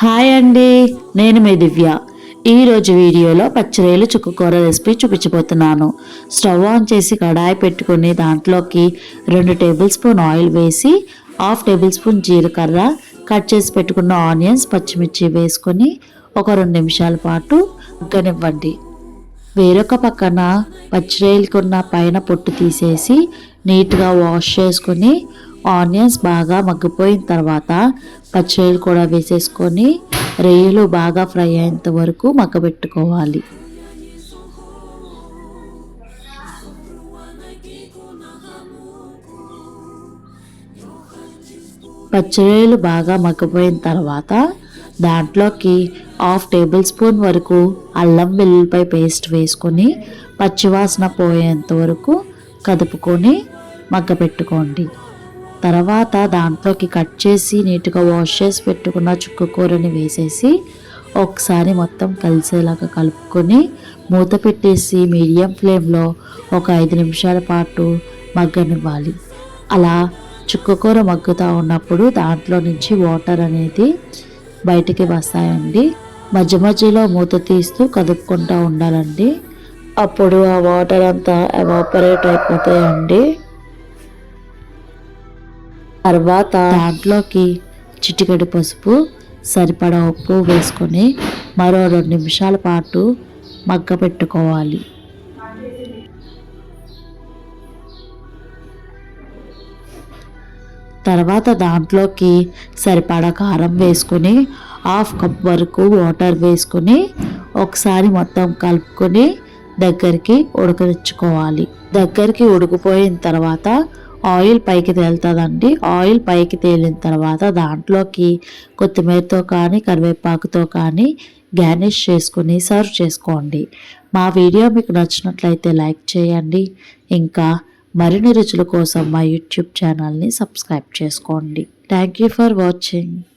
Hi అండి నేను మీ దివ్య. ఈరోజు వీడియోలో పచ్చిరేలు చుక్కకూర రెసిపీ చూపించబోతున్నాను. స్టవ్ ఆన్ చేసి కడాయి పెట్టుకుని దాంట్లోకి రెండు టేబుల్ స్పూన్ ఆయిల్ వేసి హాఫ్ టేబుల్ స్పూన్ జీలకర్ర కట్ చేసి పెట్టుకున్న ఆనియన్స్ పచ్చిమిర్చి వేసుకొని ఒక రెండు నిమిషాల పాటు ఉగ్గనివ్వండి. వేరొక పక్కన పచ్చిరేలుకున్న పైన పొట్టు తీసేసి నీట్గా వాష్ చేసుకొని ఆనియన్స్ బాగా మగ్గిపోయిన తర్వాత పచ్చిరేలు కూడా వేసేసుకొని రొయ్యలు బాగా ఫ్రై అయ్యేంత వరకు మగ్గబెట్టుకోవాలి. పచ్చిరొయ్యలు బాగా మగ్గిపోయిన తర్వాత దాంట్లోకి హాఫ్ టేబుల్ స్పూన్ వరకు అల్లం వెల్లుల్లిపాయ పేస్ట్ వేసుకొని పచ్చివాసన పోయేంత వరకు కదుపుకొని మగ్గపెట్టుకోండి తర్వాత దాంట్లోకి కట్ చేసి నీట్గా వాష్ చేసి పెట్టుకున్న చుక్క కూరని వేసేసి ఒకసారి మొత్తం కలిసేలాగా కలుపుకొని మూత పెట్టేసి మీడియం ఫ్లేమ్లో ఒక ఐదు నిమిషాల పాటు మగ్గనివ్వాలి. అలా చుక్కకూర మగ్గుతూ ఉన్నప్పుడు దాంట్లో నుంచి వాటర్ అనేది బయటికి వస్తాయండి. మధ్య మధ్యలో మూత తీస్తూ కదుపుకుంటూ ఉండాలండి. అప్పుడు ఆ వాటర్ అంతా ఎవాపరేట్ అయిపోతాయండి. తర్వాత దాంట్లోకి చిటికెడు పసుపు సరిపడా ఉప్పు వేసుకొని మరో రెండు నిమిషాల పాటు మగ్గ పెట్టుకోవాలి తర్వాత దాంట్లోకి సరిపడా కారం వేసుకొని హాఫ్ కప్ వరకు వాటర్ వేసుకొని ఒకసారి మొత్తం కలుపుకొని దగ్గరికి ఉడకనిచ్చుకోవాలి. దగ్గరికి ఉడికిపోయిన తర్వాత ఆయిల్ పైకి తేలుతుందండి. ఆయిల్ పైకి తేలిన తర్వాత దాంట్లోకి కొత్తిమీరతో కానీ కరివేపాకుతో కానీ గార్నిష్ చేసుకుని సర్వ్ చేసుకోండి. మా వీడియో మీకు నచ్చినట్లయితే లైక్ చేయండి. ఇంకా మరిన్ని రుచుల కోసం మా యూట్యూబ్ ఛానల్ని సబ్స్క్రైబ్ చేసుకోండి. Thank you for watching.